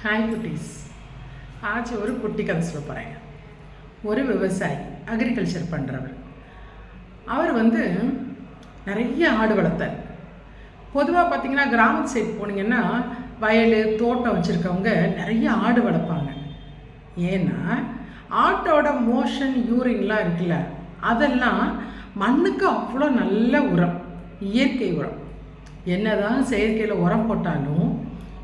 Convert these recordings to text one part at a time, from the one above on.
Hi குட்டீஸ் ஆச்சு ஒரு குட்டி கதை சொல்ல போகிறேன் ஒரு விவசாயி அக்ரிகல்ச்சர் பண்ணுறவர் அவர் வந்து நிறைய ஆடு வளர்த்தார் பொதுவாக பார்த்தீங்கன்னா கிராமத்து சைடு போனீங்கன்னா வயல் தோட்டம் வச்சுருக்கவங்க நிறைய ஆடு வளர்ப்பாங்க ஏன்னா ஆட்டோட மோஷன் யூரின்லாம் இருக்குல்ல அதெல்லாம் மண்ணுக்கு அவ்வளோ நல்ல உரம் இயற்கை உரம் என்னதான் செயற்கையில் உரம் போட்டாலும்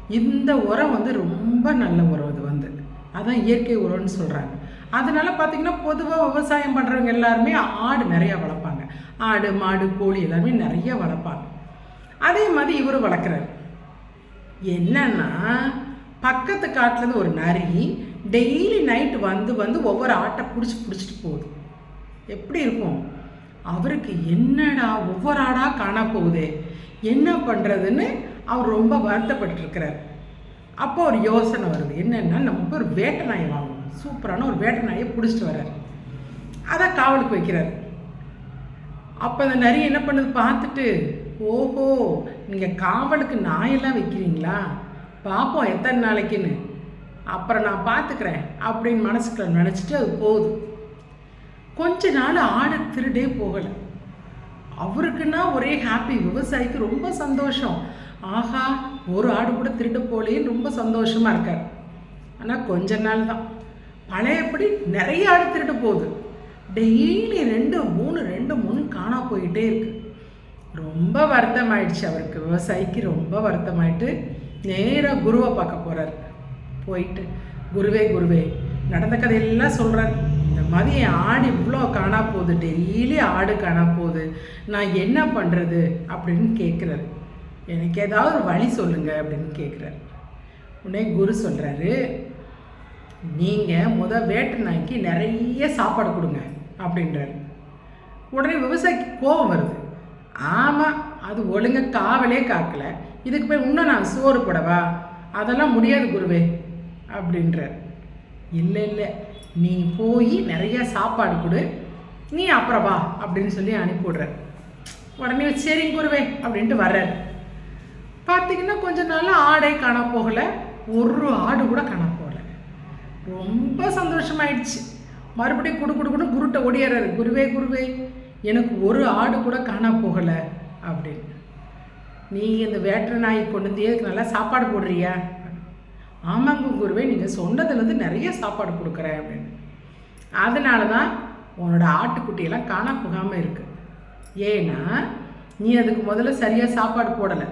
இந்த உரம் வந்து ரொம்ப நல்ல உரம் இது வந்து. அதான் இயற்கை உரம்னு சொல்கிறாங்க அதனால பார்த்தீங்கன்னா பொதுவாக விவசாயம் பண்ணுறவங்க எல்லாருமே ஆடு நிறையா வளர்ப்பாங்க. ஆடு மாடு கோழி எல்லாருமே நிறைய வளர்ப்பாங்க. அதே மாதிரி இவர் வளர்க்குறாரு. என்னன்னா பக்கத்து காட்டிலேருந்து ஒரு நரி டெய்லி நைட்டு வந்து வந்து ஒவ்வொரு ஆட்டை பிடிச்சி பிடிச்சிட்டு போகுது. எப்படி இருக்கும்? அவருக்கு என்னடா ஒவ்வொரு காணப்போகுது என்ன பண்ணுறதுன்னு அவர் ரொம்ப வருத்தப்பட்டுருக்கிறார். அப்போ ஒரு யோசனை வருது. என்னென்னா நம்ம ஒரு வேட்டை நாயை வாங்கணும். சூப்பரான ஒரு வேட்டை நாயை பிடிச்சிட்டு வர்றார். அதை காவலுக்கு வைக்கிறார். அப்போ அந்த நரி என்ன பண்ணுது? பார்த்துட்டு ஓஹோ நீங்கள் காவலுக்கு நாயெல்லாம் வைக்கிறீங்களா? பார்ப்போம் எத்தனை நாளைக்குன்னு. அப்புறம் நான் பார்த்துக்கிறேன் அப்படின்னு மனசுக்குள்ள நினச்சிட்டு அது போகுது. கொஞ்ச நாள் ஆடு திருடே போகலை. அவருக்குன்னா ஒரே ஹாப்பி விவசாயிக்கு ரொம்ப சந்தோஷம். ஆஹா ஒரு ஆடு கூட திருட்டு போலேன்னு ரொம்ப சந்தோஷமாக இருக்கார். ஆனால் கொஞ்ச நாள் தான். பழையபடி நிறைய ஆடு திருட்டு போகுது. டெய்லி ரெண்டு மூணு ரெண்டு மூணு காணா போயிட்டே இருக்கு. ரொம்ப வருத்தமாயிடுச்சு அவருக்கு. விவசாயிக்கு ரொம்ப வருத்தமாயிட்டு நேராக குருவை பார்க்க போகிறார் போயிட்டு குருவே குருவே நடந்த கதையெல்லாம் சொல்கிறார் மாதிரி என் ஆடு இவ்வளோ காணா போகுது டெய்லி ஆடு காணா போகுது. நான் என்ன பண்ணுறது அப்படின்னு கேட்குறாரு எனக்கு ஏதாவது ஒரு வழி சொல்லுங்க அப்படின்னு கேட்குறாரு உடனே குரு சொல்கிறாரு நீங்கள் முத வேட்டு நாய்க்கு நிறைய சாப்பாடு கொடுங்க அப்படின்றாரு. உடனே விவசாயிக்கு கோபம் வருது. ஆமாம் அது ஒழுங்காக காவலே காக்கலை. இதுக்கு போய் இன்னும் நான் சோறு போடவா? அதெல்லாம் முடியாது குருவே அப்படின்றார். இல்லை இல்லை. நீ போய் நிறைய சாப்பாடு கொடு. நீ அப்புறம் வா அப்படின்னு சொல்லி அனுப்பிவிடுற உடனே சரிங்க குருவே அப்படின்ட்டு வர்றாரு. பார்த்தீங்கன்னா கொஞ்ச நாள் ஆடே காண போகலை. ஒரு ஆடு கூட காண போகலை. ரொம்ப சந்தோஷமாயிடுச்சு. மறுபடியும் குடு குடு குடு குருட்டை ஓடியாரு குருவே குருவே எனக்கு ஒரு ஆடு கூட காண போகலை அப்படின்னு. நீ இந்த வேட்டை நாய் கொண்டு வந்து நல்லா சாப்பாடு போடுறியா? ஆமாங்க குருவே நீங்கள் சொன்னதுலேருந்து நிறைய சாப்பாடு கொடுக்குறேன் அப்படின்னு. அதனால தான் உன்னோட ஆட்டுக்குட்டியெல்லாம் காண போகாமல் இருக்குது ஏன்னா நீ அதுக்கு முதல்ல சரியாக சாப்பாடு போடலை.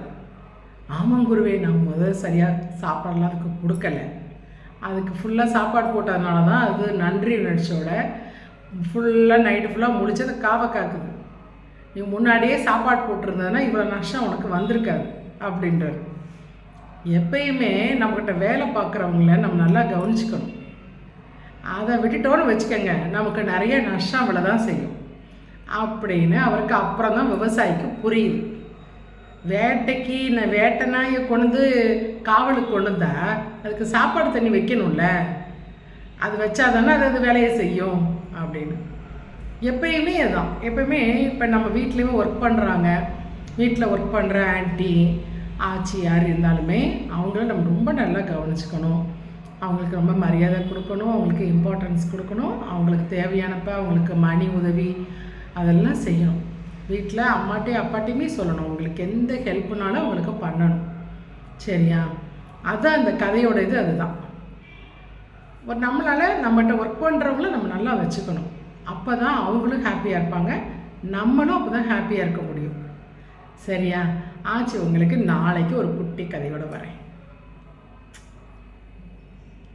ஆமாங்க குருவே நான் முதல்ல சரியாக சாப்பாடெல்லாம் அதுக்கு கொடுக்கல. அதுக்கு ஃபுல்லாக சாப்பாடு போட்டதுனால தான் அது நன்றி உணர்ச்சியோட ஃபுல்லாக நைட்டு ஃபுல்லாக முடிச்சு காவை காக்குது. நீ முன்னாடியே சாப்பாடு போட்டிருந்ததுன்னா இவ்வளோ நஷ்டம் உனக்கு வந்திருக்காது அப்படின்றாரு. எப்பயுமே நம்மக்கிட்ட வேலை பார்க்குறவங்கள நம்ம நல்லா கவனிச்சுக்கணும். அதை விட்டுட்டோன்னு வச்சுக்கோங்க நமக்கு நிறைய நஷ்டம் விழ தான் செய்யும். அப்படின்னு அவருக்கு அப்புறம் தான் விவசாயிக்கு புரியுது. வேட்டைக்கு நான் வேட்டை நாயை கொண்டு காவலுக்கு கொண்டு வந்தா அதுக்கு சாப்பாடு தண்ணி வைக்கணும்ல? அது வச்சா தானே அது அது வேலையை செய்யும் அப்படின்னு. எப்பயுமே அதுதான் எப்பயுமே இப்போ நம்ம வீட்லேயுமே ஒர்க் பண்ணுறாங்க வீட்டில் ஒர்க் பண்ணுற ஆன்ட்டி ஆச்சி யார் இருந்தாலுமே அவங்கள நம்ம ரொம்ப நல்லா கவனிச்சுக்கணும். அவங்களுக்கு ரொம்ப மரியாதை கொடுக்கணும். அவங்களுக்கு இம்பார்ட்டன்ஸ் கொடுக்கணும். அவங்களுக்கு தேவையானப்ப அவங்களுக்கு மணி உதவி அதெல்லாம் செய்யணும். வீட்டில் அம்மாட்டையும் அப்பாட்டையுமே சொல்லணும். உங்களுக்கு எந்த ஹெல்ப்னாலும் அவங்களுக்கு பண்ணணும். சரியா? அதுதான் அந்த கதையோட இது அதுதான். ஒரு நம்மளால் நம்மகிட்ட ஒர்க் பண்ணுறவங்கள நம்ம நல்லா வச்சுக்கணும். அப்போ தான் அவங்களும் ஹாப்பியாக இருப்பாங்க. நம்மளும் அப்போ தான் ஹாப்பியாக இருக்க முடியும். சரியா? ஆச்சு உங்களுக்கு நாளைக்கு ஒரு குட்டி கதையோட வரேன்.